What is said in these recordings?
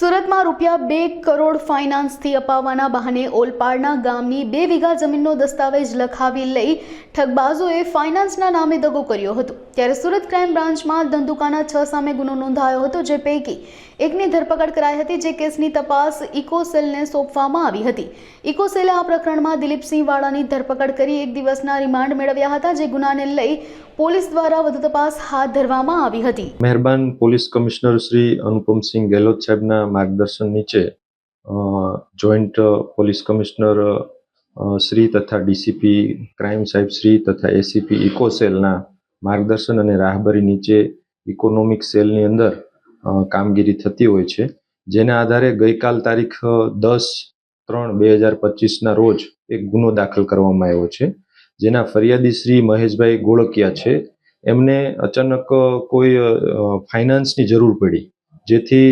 સુરતમાં રૂપિયા બે કરોડ ફાઇનાન્સથી અપાવવાના બહાને ઓલપાડના ગામની બે વીઘા જમીનનો દસ્તાવેજ લખાવી લઈ ઠગબાજોએ ફાઇનાન્સના નામે દગો કર્યો હતો. ત્યારે સુરત ક્રાઇમ બ્રાન્ચમાં ધંધુકાના છ સામે ગુનો નોંધાયો હતો, જે પૈકી એકની ધરપકડ કરાઈ હતી, જે કેસની તપાસ ઇકોસેલને સોંપવામાં આવી હતી. ઇકોસેલે આ પ્રકરણમાં દિલીપસિંહ વાળાની ધરપકડ કરી એક દિવસના રિમાન્ડ મેળવ્યા હતા, જે ગુનાને લઈ પોલીસ દ્વારા વધુ તપાસ હાથ ધરવામાં આવી હતી. મહેરબાન પોલીસ કમિશનર શ્રી અનુપમસિંહ ગેહલોત સાહેબના માર્ગદર્શન નીચે જોઈન્ટ પોલીસ કમિશનર શ્રી તથા ડીસીપી ક્રાઇમ સાહેબ શ્રી તથા એસીપી ઇકોસેલના માર્ગદર્શન અને રાહબરી નીચે ઇકોનોમિક સેલની અંદર કામગીરી થતી હોય છે. જેના આધારે ગઈકાલ તારીખ દસ ત્રણ બે હજાર પચીસના રોજ એક ગુનો દાખલ કરવામાં આવ્યો છે. જેના ફરિયાદી શ્રી મહેશભાઈ ગોળકિયા છે. એમને અચાનક કોઈ ફાઇનાન્સની જરૂર પડી. જેથી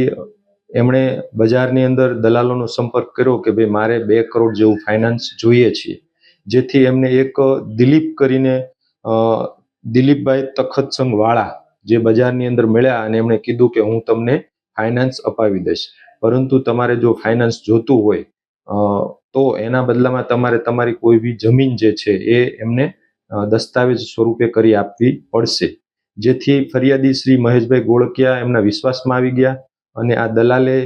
એમણે બજારની અંદર દલાલોનો સંપર્ક કર્યો કે ભાઈ મારે બે કરોડ જેવું ફાઇનાન્સ જોઈએ છે. જેથી એમને એક દિલીપ કરીને દિલીપભાઈ તખતસંગ વાળા જે બજારની અંદર મળ્યા અને એમણે કીધું કે હું તમને ફાઇનાન્સ અપાવી દઈશ. પરંતુ તમારે જો ફાઇનાન્સ જોતું હોય તો એના બદલામાં તમારે તમારી કોઈ બી જમીન જે છે એ એમને દસ્તાવેજ સ્વરૂપે કરી આપવી પડશે. જેથી ફરિયાદી શ્રી મહેશભાઈ ગોળકિયા એમના વિશ્વાસમાં આવી ગયા. અને આ દલાલે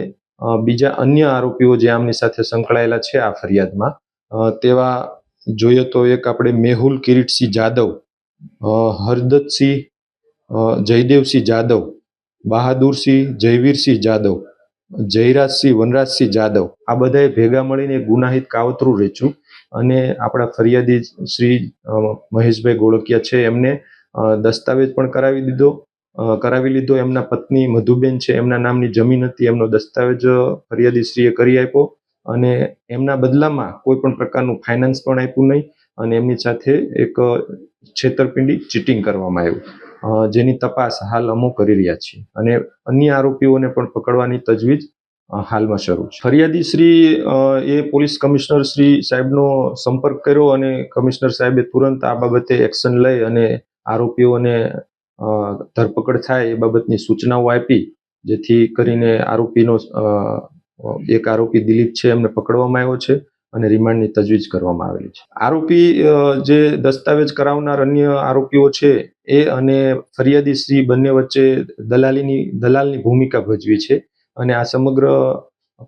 બીજા અન્ય આરોપીઓ જે આમની સાથે સંકળાયેલા છે આ ફરિયાદમાં તેવા જોઈએ તો એક આપણે મેહુલ કિરીટસિંહ જાદવ હરદતસિંહ જયદેવસિંહ જાદવ, બહાદુરસિંહ જયવીરસિંહ જાદવ, જયરાજસિંહ વનરાજસિંહ જાદવ, આ બધાએ ભેગા મળીને ગુનાહિત કાવતરું રેચ્યું અને આપણા ફરિયાદી શ્રી મહેશભાઈ ગોળકિયા છે એમને દસ્તાવેજ પણ કરાવી દીધો કરાવી લીધો. એમના પત્ની મધુબેન છે. એમના નામની જમીન હતી. એમનો દસ્તાવેજ ફરિયાદીશ્રીએ ફરિયાદી શ્રીએ કરી આપ્યો અને એમના બદલામાં કોઈ પણ પ્રકારનું ફાઇનાન્સ પણ આપ્યું નહીં અને એમની સાથે એક છેતરપિંડી ચીટિંગ કરવામાં આવ્યું. જેની તપાસ હાલ અમો કરી રહ્યા છીએ અને અન્ય આરોપીઓને પણ પકડવાની તજવીજ હાલમાં શરૂ છે. ફરિયાદી શ્રી એ પોલીસ કમિશનર શ્રી સાહેબનો સંપર્ક કર્યો અને કમિશનર સાહેબે તુરંત આ બાબતે એક્શન લઈ અને આરોપીઓને ધરપકડ થાય એ બાબતની સૂચનાઓ આપી, જેથી કરીને આરોપીનો એક આરોપી દિલીપ છે, એમને પકડવામાં આવ્યો છે અને રિમાન્ડની તજવીજ કરવામાં આવેલી છે. આરોપી જે દસ્તાવેજ કરાવનાર અન્ય આરોપીઓ છે, એ અને ફરિયાદી શ્રી બંને વચ્ચે દલાલીની, દલાલની ભૂમિકા ભજવી છે અને આ સમગ્ર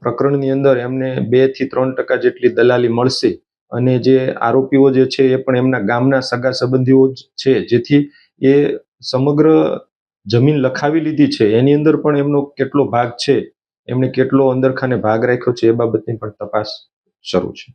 પ્રકરણની અંદર એમને બેથી ત્રણ ટકા જેટલી દલાલી મળશે અને જે આરોપીઓ જે છે એ પણ એમના ગામના સગા સંબંધીઓ જ છે, જેથી એ સમગ્ર જમીન લખાવી લીધી છે. એની અંદર પણ એમનો કેટલો ભાગ છે, એમણે કેટલો અંદરખાને ભાગ રાખ્યો છે એ બાબતની પણ તપાસ શરૂ છે.